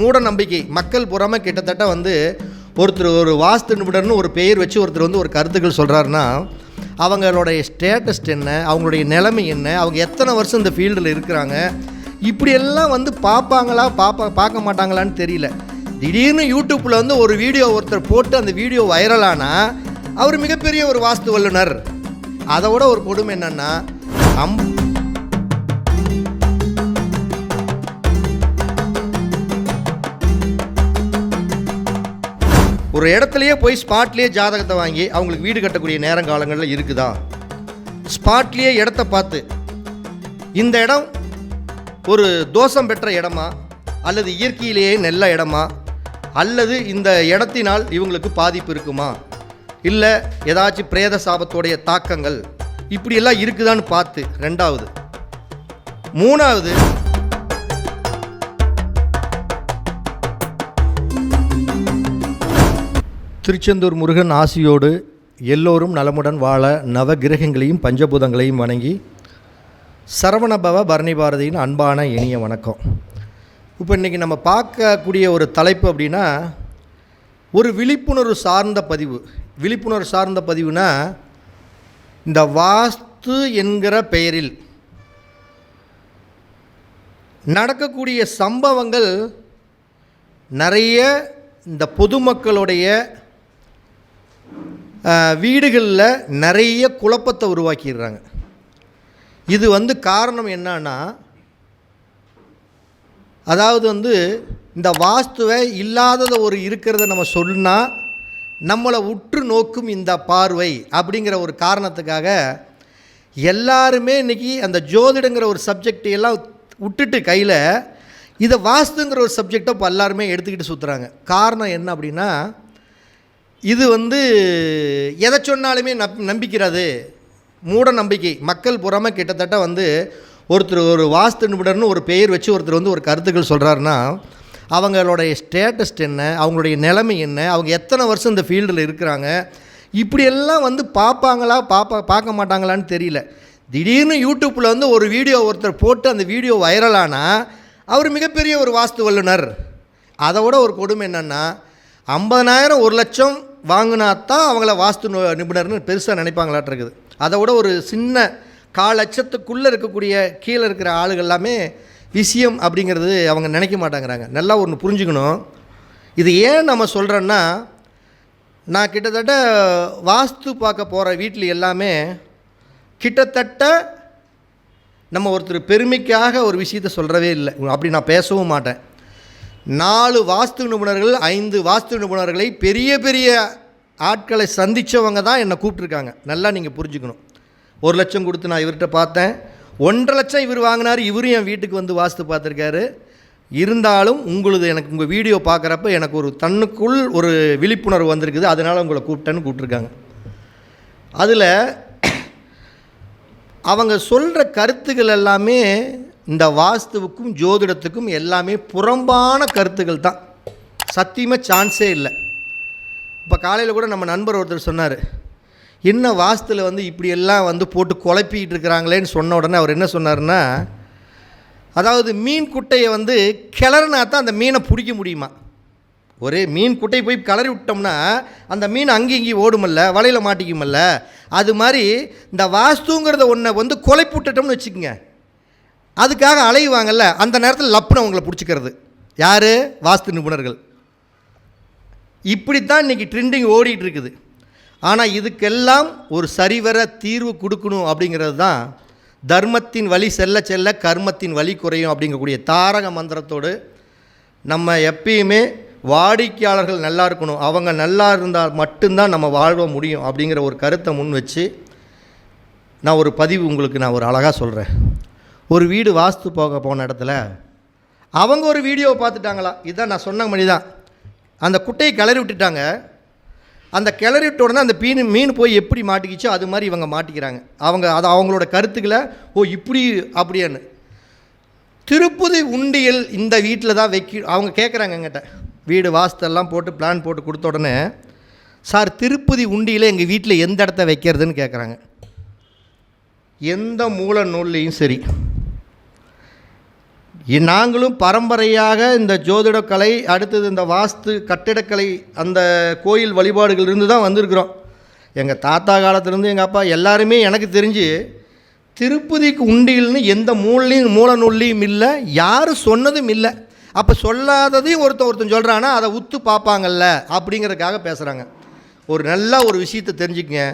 மூட நம்பிக்கை மக்கள் பூராமல் கிட்டத்தட்ட வந்து ஒருத்தர் ஒரு வாஸ்து நிபுணர்னு ஒரு பெயர் வச்சு ஒருத்தர் வந்து ஒரு கருத்துக்கள் சொல்கிறாருன்னா அவங்களுடைய ஸ்டேட்டஸ் என்ன அவங்களுடைய நிலைமை என்ன அவங்க எத்தனை வருஷம் இந்த ஃபீல்டில் இருக்கிறாங்க இப்படியெல்லாம் வந்து பார்ப்பாங்களா பார்ப்பா பார்க்க மாட்டாங்களான்னு தெரியல. திடீர்னு யூடியூப்பில் வந்து ஒரு வீடியோ ஒருத்தர் போட்டு அந்த வீடியோ வைரலானால் அவர் மிகப்பெரிய ஒரு வாஸ்து வல்லுனர் அதை விட ஒரு கொடுமை என்னென்னா அம் ஒரு இடத்துலையே போய் ஸ்பாட்லேயே ஜாதகத்தை வாங்கி அவங்களுக்கு வீடு கட்டக்கூடிய நேரங்காலங்களில் இருக்குதா? ஸ்பாட்லேயே இடத்த பார்த்து இந்த இடம் ஒரு தோஷம் பெற்ற இடமா? அல்லது இயற்கையிலேயே நல்ல இடமா? அல்லது இந்த இடத்தினால் இவங்களுக்கு பாதிப்பு இருக்குமா? இல்லை ஏதாச்சும் பிரேத சாபத்தோடைய தாக்கங்கள் இப்படியெல்லாம் இருக்குதான்னு பார்த்து ரெண்டாவது. மூணாவது திருச்செந்தூர் முருகன் ஆசியோடு எல்லோரும் நலமுடன் வாழ நவகிரகங்களையும் பஞ்சபூதங்களையும் வணங்கி சரவணபவ பரணி பாரதியின் அன்பான இனிய வணக்கம். இப்போ இன்றைக்கி நம்ம பார்க்கக்கூடிய ஒரு தலைப்பு அப்படின்னா ஒரு விழிப்புணர்வு சார்ந்த பதிவு. விழிப்புணர்வு சார்ந்த பதிவுனா இந்த வாஸ்து என்கிற பெயரில் நடக்கக்கூடிய சம்பவங்கள் நிறைய இந்த பொதுமக்களுடைய வீடுகளில் நிறைய குழப்பத்தை உருவாக்கிடுறாங்க. இது வந்து காரணம் என்னன்னா அதாவது வந்து இந்த வாஸ்துவை இல்லாததை ஒரு இருக்கிறத நம்ம சொன்னால் நம்மளை உற்று நோக்கும் இந்த பார்வை அப்படிங்கிற ஒரு காரணத்துக்காக எல்லாருமே இன்றைக்கி அந்த ஜோதிடங்கிற ஒரு சப்ஜெக்ட் எல்லாம் விட்டுட்டு கையில் இதை வாஸ்துங்கிற ஒரு சப்ஜெக்டை இப்போ எல்லாருமே எடுத்துக்கிட்டு சுற்றுறாங்க காரணம் என்ன அப்படின்னா இது வந்து எதை சொன்னாலுமே நப் நம்பிக்கிறது. மூட நம்பிக்கை. மக்கள் புறமாக கிட்டத்தட்ட வந்து ஒருத்தர் ஒரு வாஸ்து நிபுணர்னு ஒரு பெயர் வச்சு ஒருத்தர் வந்து ஒரு கருத்துக்கள் சொல்கிறாருன்னா அவங்களுடைய ஸ்டேட்டஸ் என்ன அவங்களுடைய நிலைமை என்ன அவங்க எத்தனை வருஷம் இந்த ஃபீல்டில் இருக்கிறாங்க இப்படியெல்லாம் வந்து பார்ப்பாங்களா பார்ப்பா பார்க்க மாட்டாங்களான்னு தெரியல. திடீர்னு யூடியூப்பில் வந்து ஒரு வீடியோ ஒருத்தர் போட்டு அந்த வீடியோ வைரலானால் அவர் மிகப்பெரிய ஒரு வாஸ்து வல்லுனர் அதை விட ஒரு கொடுமை என்னென்னா ஐம்பதனாயிரம் ஒரு லட்சம் வாங்கினா தான் அவங்கள வாஸ்து நு- நிபுணர்னு பெருசாக நினைப்பாங்களாட்டு இருக்குது. அதை விட ஒரு சின்ன கால் லட்சத்துக்குள்ளே இருக்கக்கூடிய கீழே இருக்கிற ஆளுகள் எல்லாமே விஷயம் அப்படிங்கிறது அவங்க நினைக்க மாட்டாங்கிறாங்க. நல்லா ஒன்று புரிஞ்சுக்கணும். இது ஏன் நம்ம சொல்கிறோன்னா நான் கிட்டத்தட்ட வாஸ்து பார்க்க போகிற வீட்டில் எல்லாமே கிட்டத்தட்ட நம்ம ஒருத்தர் பெருமைக்காக ஒரு விஷயத்த சொல்கிறவே இல்லை. அப்படி நான் பேசவும் மாட்டேன். நாலு வாஸ்து நிபுணர்கள் ஐந்து வாஸ்து நிபுணர்களை பெரிய பெரிய ஆட்களை சந்தித்தவங்க தான் என்னை கூப்பிட்ருக்காங்க நல்லா நீங்கள் புரிஞ்சுக்கணும். ஒரு லட்சம் கொடுத்து நான் இவர்கிட்ட பார்த்தேன். ஒன்றரை லட்சம் இவர் வாங்கினார் இவரும் என் வீட்டுக்கு வந்து வாஸ்து பார்த்துருக்காரு. இருந்தாலும் உங்களுது எனக்கு உங்கள் வீடியோ பார்க்குறப்ப எனக்கு ஒரு தன்னுக்குள் ஒரு விழிப்புணர்வு வந்திருக்குது. அதனால் உங்களை கூப்பிட்டேன்னு கூப்பிட்ருக்காங்க அதில் அவங்க சொல்கிற கருத்துக்கள் எல்லாமே இந்த வாஸ்துவுக்கும் ஜோதிடத்துக்கும் எல்லாமே புறம்பான கருத்துக்கள் தான். சத்தியமாக சான்ஸே இல்லை. இப்போ காலையில் கூட நம்ம நண்பர் ஒருத்தர் சொன்னார். என்ன வாஸ்துவில் வந்து இப்படியெல்லாம் வந்து போட்டு குழப்பிக்கிட்டு இருக்கிறாங்களேன்னு சொன்ன உடனே அவர் என்ன சொன்னார்னா அதாவது மீன் குட்டையை வந்து கிளறுனா தான் அந்த மீனை பிடிக்க முடியுமா? ஒரே மீன் குட்டையை போய் கிளறி விட்டோம்னா அந்த மீன் அங்கேயும் இங்கேயும் ஓடுமல்ல வலையில் மாட்டிக்குமல்ல. அது மாதிரி இந்த வாஸ்துங்கிறத ஒன்றை வந்து கொலைப்பு விட்டுட்டோம்னு வச்சுக்கோங்க. அதுக்காக அலையுவாங்கல்ல அந்த நேரத்தில் லப்புன அவங்கள பிடிச்சிக்கிறது. யார்? வாஸ்து நிபுணர்கள். இப்படித்தான் இன்றைக்கி ட்ரெண்டிங் ஓடிட்டு இருக்குது ஆனால் இதுக்கெல்லாம் ஒரு சரிவர தீர்வு கொடுக்கணும் அப்படிங்கிறது தான் தர்மத்தின் வழி செல்ல செல்ல கர்மத்தின் வழி குறையும் அப்படிங்கக்கூடிய தாரக மந்திரத்தோடு நம்ம எப்பயுமே வாடிக்கையாளர்கள் நல்லா இருக்கணும். அவங்க நல்லா இருந்தால் மட்டும்தான் நம்ம வாழ முடியும் அப்படிங்கிற ஒரு கருத்தை முன் வச்சு நான் ஒரு பதிவு உங்களுக்கு நான் ஒரு அழகாக சொல்கிறேன் ஒரு வீடு வாஸ்து போக போன இடத்துல அவங்க ஒரு வீடியோவை பார்த்துட்டாங்களா? இதான் நான் சொன்ன மணி தான். அந்த குட்டையை கிளறி விட்டுட்டாங்க. அந்த கிளறி விட்ட உடனே அந்த மீன் மீன் போய் எப்படி மாட்டிக்கிச்சோ அது மாதிரி இவங்க மாட்டிக்கிறாங்க. அவங்க அது அவங்களோட கருத்துக்களை ஓ இப்படி அப்படியான்னு. திருப்பதி உண்டியல் இந்த வீட்டில் தான் வைக்க அவங்க கேட்குறாங்க எங்கிட்ட. வீடு வாஸ்தெல்லாம் போட்டு பிளான் போட்டு கொடுத்த உடனே சார் திருப்பதி உண்டியில் எங்கள் வீட்டில் எந்த இடத்த வைக்கிறதுன்னு கேட்குறாங்க. எந்த மூல நூல்லையும் சரி. நாங்களும் பரம்பரையாக இந்த ஜோதிடக்கலை அடுத்தது இந்த வாஸ்து கட்டிடக்கலை அந்த கோயில் வழிபாடுகள் இருந்து தான் வந்திருக்கிறோம். எங்கள் தாத்தா காலத்துலேருந்து எங்கள் அப்பா எல்லாருமே எனக்கு தெரிஞ்சு திருப்பதிக்கு உண்டியல்னு எந்த மூலையும் மூல நூல்லையும் இல்லை யாரும் சொன்னதும் இல்லை. அப்போ சொல்லாததையும் ஒருத்தன் ஒருத்தன் சொல்கிறான்னா அதை உத்து பார்ப்பாங்கல்ல அப்படிங்கிறதுக்காக பேசுகிறாங்க ஒரு நல்ல ஒரு விஷயத்தை தெரிஞ்சுக்கங்க.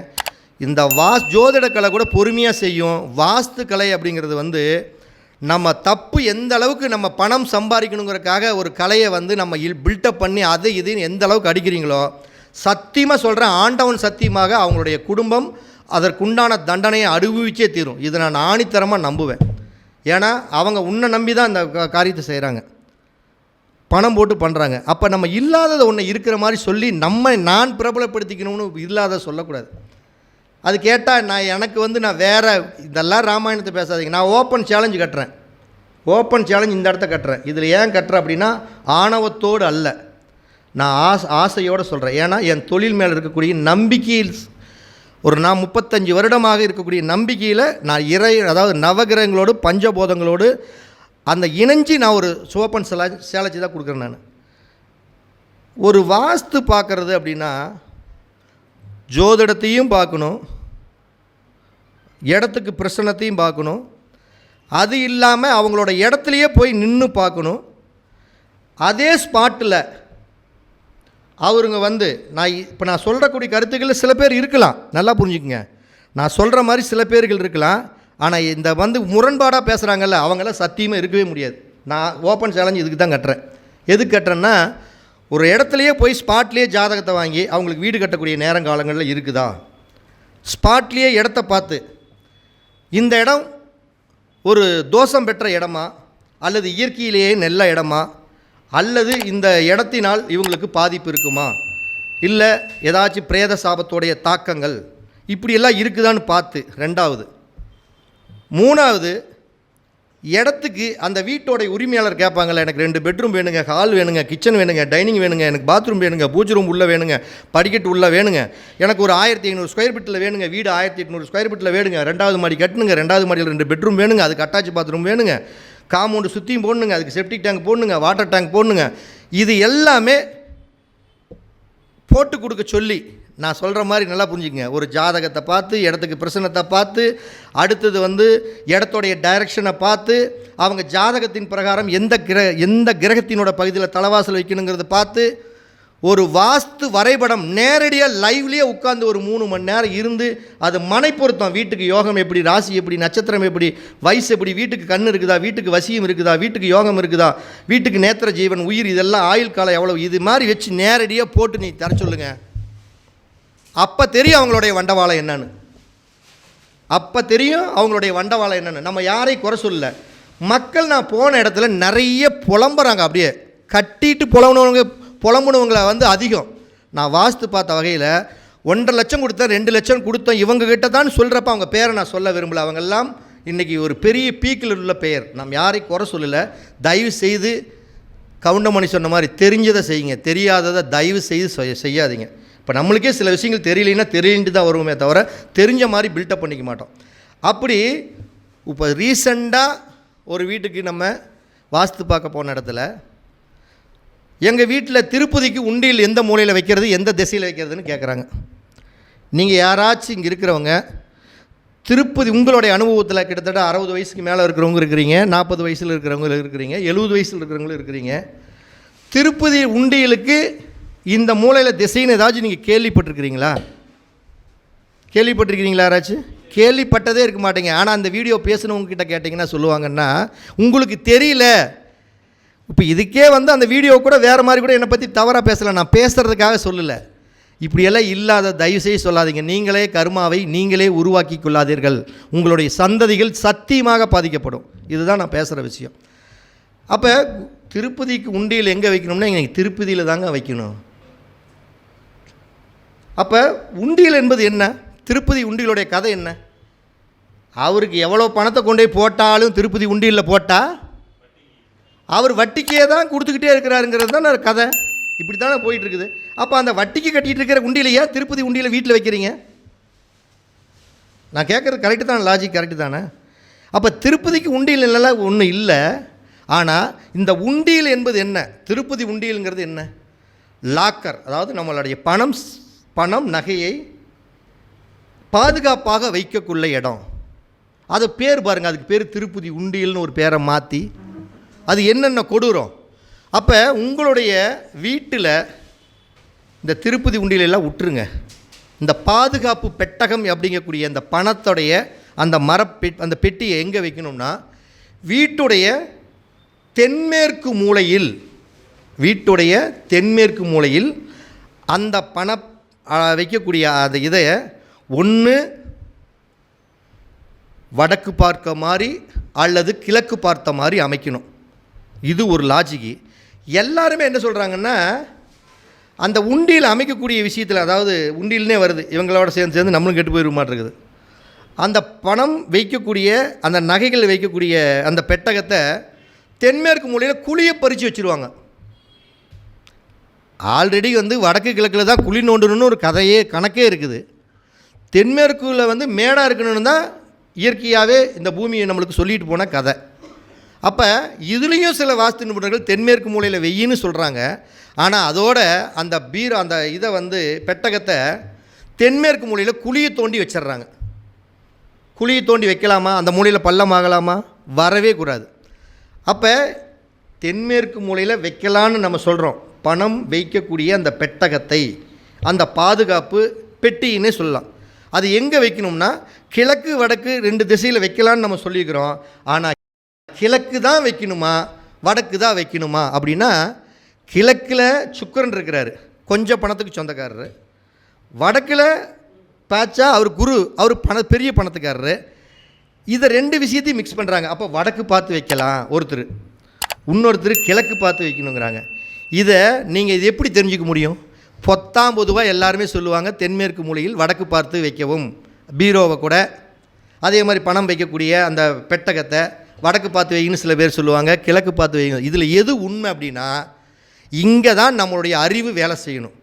இந்த வாஸ் ஜோதிடக்கலை கூட பொறுமையாக செய்யும். வாஸ்து கலை அப்படிங்கிறது வந்து நம்ம தப்பு எந்த அளவுக்கு நம்ம பணம் சம்பாதிக்கணுங்கிறதுக்காக ஒரு கலையை வந்து நம்ம பில்டப் பண்ணி அது இதுன்னு எந்த அளவுக்கு அடிக்கிறீங்களோ சத்தியமாக சொல்கிறேன் ஆண்டவன் சத்தியமாக அவங்களுடைய குடும்பம் அதற்குண்டான தண்டனையை அனுபவிச்சே தீரும். இதை நான் ஆணித்தரமாக நம்புவேன். ஏன்னா அவங்க உன்னை நம்பி தான் இந்த காரியத்தை செய்கிறாங்க பணம் போட்டு பண்ணுறாங்க அப்போ நம்ம இல்லாததை ஒன்று இருக்கிற மாதிரி சொல்லி நம்ம நான் பிரபலப்படுத்திக்கணும்னு இல்லாத சொல்லக்கூடாது. அது கேட்டால் நான் எனக்கு வந்து நான் வேறு இதெல்லாம் ராமாயணத்தை பேசாதீங்க. நான் ஓப்பன் சேலஞ்சு கட்டுறேன். ஓப்பன் சேலஞ்ச் இந்த இடத்த கட்டுறேன். இதில் ஏன் கட்டுறேன் அப்படின்னா ஆணவத்தோடு அல்ல. நான் ஆசை ஆசையோடு சொல்கிறேன் ஏன்னா என் தொழில் மேலே இருக்கக்கூடிய நம்பிக்கையில் ஒரு நான் முப்பத்தஞ்சு வருடமாக இருக்கக்கூடிய நம்பிக்கையில் நான் இறை அதாவது நவகிரகங்களோடு பஞ்சபோதங்களோடு அந்த இணைஞ்சி நான் ஒரு சோப்பன் செலா சேலைச்சி தான் கொடுக்குறேன் நான். ஒரு வாஸ்து பார்க்குறது அப்படின்னா ஜோதிடத்தையும் பார்க்கணும் இடத்துக்கு பிரசனத்தையும் பார்க்கணும். அது இல்லாமல் அவங்களோட இடத்துலையே போய் நின்று பார்க்கணும். அதே ஸ்பாட்டில் அவருங்க வந்து நான் இப்போ நான் சொல்கிறக்கூடிய கருத்துக்களில் சில பேர் இருக்கலாம். நல்லா புரிஞ்சுக்குங்க. நான் சொல்கிற மாதிரி சில பேர்கள் இருக்கலாம். ஆனால் இந்த வந்து முரண்பாடாக பேசுகிறாங்கல்ல அவங்களாம் சத்தியமாக இருக்கவே முடியாது. நான் ஓப்பன் சேலஞ்ச் இதுக்கு தான் கட்டுறேன். எதுக்கு கட்டுறேன்னா ஒரு இடத்துலையே போய் ஸ்பாட்லேயே ஜாதகத்தை வாங்கி அவங்களுக்கு வீடு கட்டக்கூடிய நேரங்காலங்களில் இருக்குதா? ஸ்பாட்லேயே இடத்த பார்த்து இந்த இடம் ஒரு தோஷம் பெற்ற இடமா? அல்லது இயற்கையிலேயே நல்ல இடமா? அல்லது இந்த இடத்தினால் இவங்களுக்கு பாதிப்பு இருக்குமா? இல்லை ஏதாச்சும் பிரேத சாபத்தோடைய தாக்கங்கள் இப்படியெல்லாம் இருக்குதான்னு பார்த்து ரெண்டாவது. மூணாவது இடத்துக்கு அந்த வீட்டோடைய உரிமையாளர் கேட்பாங்களே எனக்கு ரெண்டு பெட்ரூம் வேணுங்க ஹால் வேணுங்க கிச்சன் வேணுங்க டைனிங் வேணுங்க எனக்கு பாத்ரூம் வேணுங்க பூஜை ரூம் உள்ளே வேணுங்க படிக்கட்டு உள்ளே வேணுங்க. எனக்கு ஒரு ஆயிரத்தி ஐநூறு ஸ்கொயர் ஃபீட்டில் வேணுங்க வீடு ஆயிரத்தி எட்நூறு ஸ்கொயர் ஃபீட்டில் வேணுங்க ரெண்டாவது மாடி கட்டணுங்க ரெண்டாவது மாடியில் ரெண்டு பெட்ரூம் வேணுங்க அதுக்கு அட்டாச் பாத்ரூம் வேணுங்க. காம்பவுண்டு சுற்றியும் போடணுங்க அதுக்கு செப்டிக் டேங்க் போடணுங்க வாட்டர் டேங்க் போடணுங்க. இது எல்லாமே போட்டு கொடுக்க சொல்லி நான் சொல்கிற மாதிரி நல்லா புரிஞ்சுக்கங்க. ஒரு ஜாதகத்தை பார்த்து இடத்துக்கு பிரசனத்தை பார்த்து அடுத்தது வந்து இடத்தோடைய டைரக்ஷனை பார்த்து அவங்க ஜாதகத்தின் பிரகாரம் எந்த கிர எந்த கிரகத்தினோட பகுதியில் தலைவாசல் வைக்கணுங்கிறத பார்த்து ஒரு வாஸ்து வரைபடம் நேரடியாக லைவ்லேயே உட்காந்து ஒரு மூணு மணி நேரம் இருந்து அது மனை பொருத்தம். வீட்டுக்கு யோகம் எப்படி ராசி எப்படி நட்சத்திரம் எப்படி வயசு எப்படி வீட்டுக்கு கண் இருக்குதா வீட்டுக்கு வசியம் இருக்குதா வீட்டுக்கு யோகம் இருக்குதா வீட்டுக்கு நேத்திர ஜீவன் உயிர் இதெல்லாம் ஆயுள் காலம் எவ்வளோ இது மாதிரி வச்சு நேரடியாக போட்டு நீ தர சொல்லுங்கள் அப்போ தெரியும் அவங்களுடைய வண்டவாளம் என்னன்னு. அப்போ தெரியும் அவங்களுடைய வண்டவாளம் என்னன்னு. நம்ம யாரையும் குறை சொல்லல. மக்கள் நான் போன இடத்துல நிறைய புலம்புறாங்க. அப்படியே கட்டிட்டு புலம்புனவங்க புலம்புனவங்களை வந்து அதிகம். நான் வாஸ்து பார்த்த வகையில் ஒன்றரை லட்சம் கொடுத்தேன் ரெண்டு லட்சம் கொடுத்தோம். இவங்ககிட்ட தான் சொல்கிறப்ப அவங்க பேரை நான் சொல்ல விரும்பல. அவங்கெல்லாம் இன்றைக்கி ஒரு பெரிய பீக்கில் உள்ள பெயர். நாம் யாரையும் குறை சொல்லலை. தயவு செய்து கவுண்டமணி சொன்ன மாதிரி தெரிஞ்சதை செய்யுங்க. தெரியாததை தயவு செய்து செய்யாதீங்க. இப்போ நம்மளுக்கே சில விஷயங்கள் தெரியலைன்னா தெரிஞ்சுட்டு தான் வருவோமே தவிர தெரிஞ்ச மாதிரி பில்டப் பண்ணிக்க மாட்டோம். அப்படி இப்போ ரீசண்டாக ஒரு வீட்டுக்கு நம்ம வாஸ்து பார்க்க போன இடத்துல எங்கள் வீட்டில் திருப்பதிக்கு உண்டியல் எந்த மூலையில் வைக்கிறது எந்த திசையில் வைக்கிறதுன்னு கேட்குறாங்க நீங்கள் யாராச்சும் இங்கே இருக்கிறவங்க திருப்பதி உங்களுடைய அனுபவத்தில் கிட்டத்தட்ட அறுபது வயசுக்கு மேலே இருக்கிறவங்க இருக்கிறீங்க நாற்பது வயசில் இருக்கிறவங்க இருக்கிறீங்க எழுபது வயசில் இருக்கிறவங்களும் இருக்கிறீங்க. திருப்பதி உண்டியலுக்கு இந்த மூலையில் திசைன்னு ஏதாச்சும் நீங்கள் கேள்விப்பட்டிருக்கிறீங்களா? கேள்விப்பட்டிருக்கிறீங்களா யாராச்சும் கேள்விப்பட்டதே இருக்க மாட்டேங்க. ஆனால் அந்த வீடியோ பேசுனவங்க கேட்டிங்கன்னா சொல்லுவாங்கன்னா உங்களுக்கு தெரியல. இப்போ இதுக்கே வந்து அந்த வீடியோ கூட வேறு மாதிரி கூட என்னை பற்றி தவறாக பேசலை. நான் பேசுகிறதுக்காக சொல்லலை. இப்படியெல்லாம் இல்லாத தயவு செய்ய சொல்லாதீங்க. நீங்களே கருமாவை நீங்களே உருவாக்கி கொள்ளாதீர்கள் உங்களுடைய சந்ததிகள் சத்தியமாக பாதிக்கப்படும். இதுதான் நான் பேசுகிற விஷயம். அப்போ திருப்பதிக்கு உண்டியில் எங்கே வைக்கணும்னா எங்களுக்கு திருப்பதியில் தாங்க வைக்கணும். அப்போ உண்டியல் என்பது என்ன? திருப்பதி உண்டியலுடைய கதை என்ன? அவருக்கு எவ்வளோ பணத்தை கொண்டு போய் போட்டாலும் திருப்பதி உண்டியலில் போட்டால் அவர் வட்டிக்கே தான் கொடுத்துக்கிட்டே இருக்கிறாருங்கிறது தானே கதை. இப்படி தானே போயிட்டுருக்குது. அப்போ அந்த வட்டிக்கு கட்டிகிட்டு இருக்கிற உண்டியிலையா திருப்பதி உண்டியலை வீட்டில் வைக்கிறீங்க? நான் கேட்குறது கரெக்டு தானே? லாஜிக் கரெக்டு தானே? அப்போ திருப்பதிக்கு உண்டியல் இல்லைலாம் ஒன்றும் இல்லை. ஆனால் இந்த உண்டியல் என்பது என்ன? திருப்பதி உண்டியலுங்கிறது என்ன? லாக்கர் அதாவது நம்மளுடைய பணம் பணம் நகையை பாதுகாப்பாக வைக்கக்குள்ள இடம். அது பேர் பாருங்கள் அதுக்கு பேர் திருப்பதி உண்டியல்னு ஒரு பேரை மாற்றி அது என்னென்ன கொடூரம்? அப்போ உங்களுடைய வீட்டில் இந்த திருப்பதி உண்டியலெல்லாம் விட்டுருங்க இந்த பாதுகாப்பு பெட்டகம் அப்படிங்கக்கூடிய அந்த பணத்துடைய அந்த மரப்பெ அந்த பெட்டியை எங்கே வைக்கணும்னா வீட்டுடைய தென்மேற்கு மூலையில் வீட்டுடைய தென்மேற்கு மூலையில் அந்த பண வைக்கக்கூடிய அந்த இதை ஒன்று வடக்கு பார்க்க மாதிரி அல்லது கிழக்கு பார்த்த மாதிரி அமைக்கணும். இது ஒரு லாஜிக்கு எல்லாருமே என்ன சொல்கிறாங்கன்னா அந்த உண்டியில் அமைக்கக்கூடிய விஷயத்தில் அதாவது உண்டியில்னே வருது இவங்களோட சேர்ந்து சேர்ந்து நம்மளும் கெட்டு போயிட மாட்டிருக்குது அந்த பணம் வைக்கக்கூடிய அந்த நகைகள் வைக்கக்கூடிய அந்த பெட்டகத்தை தென்மேற்கு மூலையில் குழியை பறித்து வச்சுருவாங்க. ஆல்ரெடி வந்து வடக்கு கிழக்கில் தான் குழி நோண்டணும்னு ஒரு கதையே கணக்கே இருக்குது. தென்மேற்குல வந்து மேடாக இருக்கணும்னு தான் இயற்கையாகவே இந்த பூமியை நம்மளுக்கு சொல்லிட்டு போன கதை. அப்போ இதுலேயும் சில வாஸ்து நிபுணர்கள் தென்மேற்கு மூலையில் வெயின்னு சொல்கிறாங்க ஆனால் அதோட அந்த பீர் அந்த இதை வந்து பெட்டகத்தை தென்மேற்கு மூலையில் குழியை தோண்டி வச்சிடுறாங்க. குழியை தோண்டி வைக்கலாமா? அந்த மூலையில் பள்ளம் ஆகலாமா? வரவே கூடாது. அப்போ தென்மேற்கு மூலையில் வைக்கலான்னு நம்ம சொல்கிறோம் பணம் வைக்கக்கூடிய அந்த பெட்டகத்தை அந்த பாதுகாப்பு பெட்டின்னே சொல்லலாம். அது எங்கே வைக்கணும்னா கிழக்கு வடக்கு ரெண்டு திசையில் வைக்கலான்னு நம்ம சொல்லிக்கிறோம் ஆனால் கிழக்கு தான் வைக்கணுமா வடக்கு தான் வைக்கணுமா அப்படின்னா கிழக்கில் சுக்கரன் இருக்கிறாரு. கொஞ்சம் பணத்துக்கு சொந்தக்காரர். வடக்கில் பேச்சா அவர் குரு அவர் பண பெரிய பணத்துக்காரரு. இதை ரெண்டு விஷயத்தையும் மிக்ஸ் பண்ணுறாங்க அப்போ வடக்கு பார்த்து வைக்கலாம் ஒருத்தர். இன்னொருத்தர் கிழக்கு பார்த்து வைக்கணுங்கிறாங்க. இதை நீங்கள் இது எப்படி தெரிஞ்சுக்க முடியும்? பொத்தாம் பொதுவாக எல்லாருமே சொல்லுவாங்க தென்மேற்கு மூலையில் வடக்கு பார்த்து வைக்கவும். பீரோவை கூட. அதே மாதிரி பணம் வைக்கக்கூடிய அந்த பெட்டகத்தை வடக்கு பார்த்து வைங்கன்னு சில பேர் சொல்லுவாங்க கிழக்கு பார்த்து வைங்க. இதில் எது உண்மை அப்படின்னா இங்கே தான் நம்மளுடைய அறிவு வேலை செய்யணும்.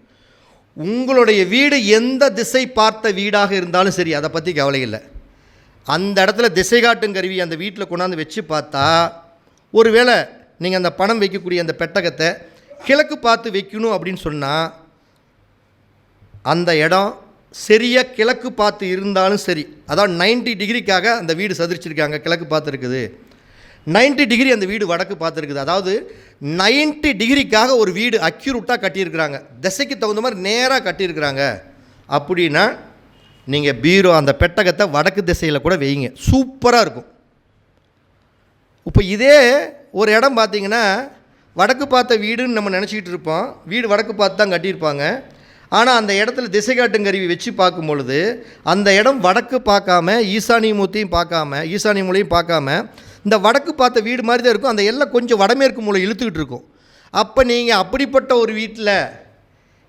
உங்களுடைய வீடு எந்த திசை பார்த்த வீடாக இருந்தாலும் சரி அதை பற்றி கவலை இல்லை. அந்த இடத்துல திசை காட்டும் கருவி அந்த வீட்டில் கொண்டாந்து வச்சு பார்த்தா ஒருவேளை நீங்கள் அந்த பணம் வைக்கக்கூடிய அந்த பெட்டகத்தை கிழக்கு பார்த்து வைக்கணும் அப்படின்னு சொன்னால் அந்த இடம் சரியாக கிழக்கு பார்த்து இருந்தாலும் சரி. அதாவது 90 டிகிரிக்காக அந்த வீடு சதிரிச்சிருக்காங்க கிழக்கு பார்த்து இருக்குது. 90 டிகிரி அந்த வீடு வடக்கு பார்த்துருக்குது அதாவது 90 டிகிரிக்காக ஒரு வீடு அக்யூரூட்டாக கட்டியிருக்கிறாங்க. திசைக்கு தகுந்த மாதிரி நேராக கட்டியிருக்கிறாங்க. அப்படின்னா நீங்கள் பீரோ அந்த பெட்டகத்தை வடக்கு திசையில் கூட வைங்க. சூப்பராக இருக்கும். இப்போ இதே ஒரு இடம் பார்த்தீங்கன்னா வடக்கு பார்த்த வீடுன்னு நம்ம நினச்சிக்கிட்டு இருப்போம். வீடு வடக்கு பார்த்து தான் கட்டியிருப்பாங்க. ஆனால் அந்த இடத்துல திசை காட்டும் கருவி வச்சு பார்க்கும் பொழுது அந்த இடம் வடக்கு பார்க்காம ஈசானியமூத்தையும் பார்க்காம ஈசானிய மூலையும் பார்க்காம இந்த வடக்கு பார்த்த வீடு மாதிரி தான் இருக்கும். அந்த எல்லாம் கொஞ்சம் வடமேற்கு மூலை இழுத்துக்கிட்டு இருக்கும். அப்போ நீங்கள் அப்படிப்பட்ட ஒரு வீட்டில்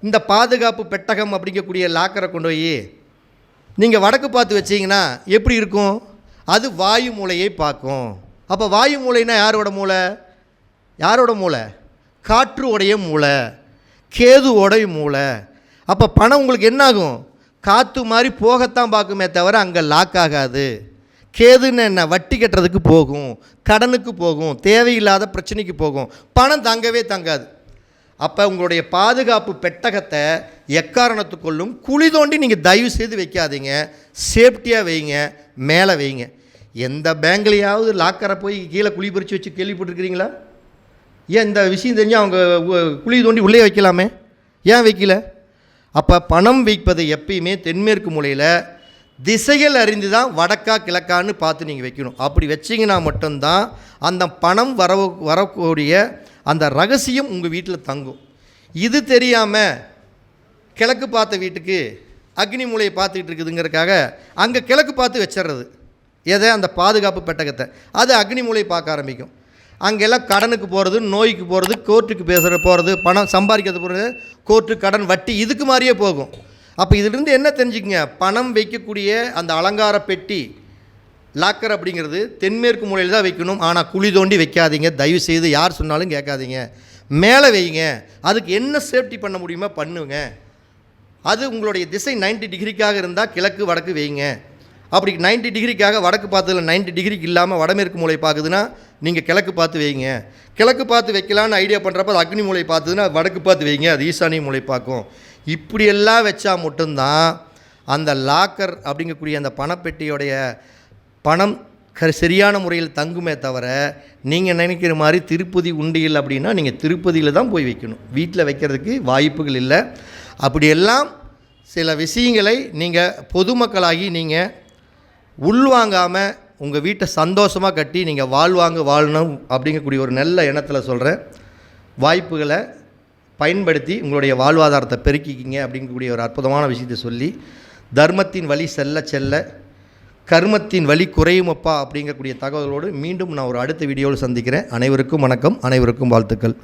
இந்த பாதுகாப்பு பெட்டகம் அப்படிங்கக்கூடிய லாக்கரை கொண்டு போய் நீங்கள் வடக்கு பார்த்து வச்சிங்கன்னா எப்படி இருக்கும்? அது வாயு மூலையை பார்க்கும். அப்போ வாயு மூலைன்னா யாரோட மூளை யாரோட மூளை? காற்று உடைய மூளை உடைய மூளை. அப்போ பணம் உங்களுக்கு என்னாகும்? காற்று மாதிரி போகத்தான் பார்க்குமே தவிர அங்கே லாக் ஆகாது. கேதுன்னு என்ன? வட்டி கட்டுறதுக்கு போகும் கடனுக்கு போகும் தேவையில்லாத பிரச்சனைக்கு போகும். பணம் தங்கவே தங்காது. அப்போ உங்களுடைய பாதுகாப்பு பெட்டகத்தை எக்காரணத்துக்குள்ளும்? குழி தோண்டி நீங்கள் தயவு செய்து வைக்காதீங்க. சேஃப்டியாக வைங்க. மேலே வைங்க. எந்த பேங்க்லேயாவது லாக்கரை போய் கீழே குழி பறித்து வச்சு கேள்விப்பட்டிருக்கிறீங்களா? ஏன் இந்த விஷயம் தெரிஞ்சு அவங்க குழி தோண்டி உள்ளே வைக்கலாமே? ஏன் வைக்கல? அப்போ பணம் வைப்பது எப்பயுமே தென்மேற்கு மூலையில் திசைகள் அறிந்து தான் வடக்கா கிழக்கான்னு பார்த்து நீங்கள் வைக்கணும். அப்படி வச்சிங்கன்னா மட்டும்தான் அந்த பணம் வர வரக்கூடிய அந்த ரகசியம் உங்கள் வீட்டில் தங்கும். இது தெரியாமல் கிழக்கு பார்த்த வீட்டுக்கு அக்னி மூலையை பார்த்துக்கிட்டு இருக்குதுங்கிறக்காக அங்கே கிழக்கு பார்த்து வச்சிடுறது. எதை? அந்த பாதுகாப்பு பெட்டகத்தை. அது அக்னி மூலையை பார்க்க ஆரம்பிக்கும். அங்கெல்லாம் கடனுக்கு போகிறது நோய்க்கு போகிறது கோர்ட்டுக்கு பேசுகிற போகிறது பணம் சம்பாதிக்கிறது போகிறது கோர்ட்டு கடன் வட்டி இதுக்கு மாதிரியே போகும். அப்போ இதிலிருந்து என்ன தெரிஞ்சுக்கங்க? பணம் வைக்கக்கூடிய அந்த அலங்கார பெட்டி லாக்கர் அப்படிங்கிறது தென்மேற்கு மூலையில் தான் வைக்கணும். ஆனால் குழி தோண்டி வைக்காதீங்க. தயவு செய்து யார் சொன்னாலும் கேட்காதீங்க. மேலே வைங்க. அதுக்கு என்ன சேஃப்டி பண்ண முடியுமோ பண்ணுங்க. அது உங்களுடைய திசை 90 டிகிரிக்காக இருந்தால் கிழக்கு வடக்கு வைங்க. அப்படி 90 டிகிரிக்காக வடக்கு பார்த்ததில் 90 டிகிரிக்கு இல்லாமல் வடமேற்கு மூலை பார்க்குதுன்னா நீங்கள் கிழக்கு பார்த்து வைங்க. கிழக்கு பார்த்து வைக்கலான்னு ஐடியா பண்ணுறப்ப அது அக்னி மூலை பார்த்துதுன்னா வடக்கு பார்த்து வைங்க அது ஈசானிய மூலை பார்க்கும். இப்படியெல்லாம் வச்சா மட்டும்தான் அந்த லாக்கர் அப்படிங்கக்கூடிய அந்த பணப்பெட்டியோடைய பணம் க சரியான முறையில் தங்குமே தவிர நீங்கள் நினைக்கிற மாதிரி திருப்பதி உண்டியல் அப்படின்னா நீங்கள் திருப்பதியில் தான் போய் வைக்கணும். வீட்டில் வைக்கிறதுக்கு வாய்ப்புகள் இல்லை. அப்படியெல்லாம் சில விஷயங்களை நீங்கள் பொதுமக்களாகி நீங்கள் உள்வாங்காமல் உங்கள் வீட்டை சந்தோஷமாக கட்டி நீங்கள் வாழ்வாங்க வாழணும் அப்படிங்கக்கூடிய ஒரு நல்ல எண்ணத்தில் சொல்கிறேன் வாய்ப்புகளை பயன்படுத்தி உங்களுடைய வாழ்வாதாரத்தை பெருக்கிக்கிங்க அப்படிங்கக்கூடிய ஒரு அற்புதமான விஷயத்தை சொல்லி தர்மத்தின் வழி செல்ல செல்ல கர்மத்தின் வழி குறையுமப்பா அப்படிங்கக்கூடிய தகவலோடு மீண்டும் நான் ஒரு அடுத்த வீடியோவில் சந்திக்கிறேன். அனைவருக்கும் வணக்கம் அனைவருக்கும் வாழ்த்துக்கள்.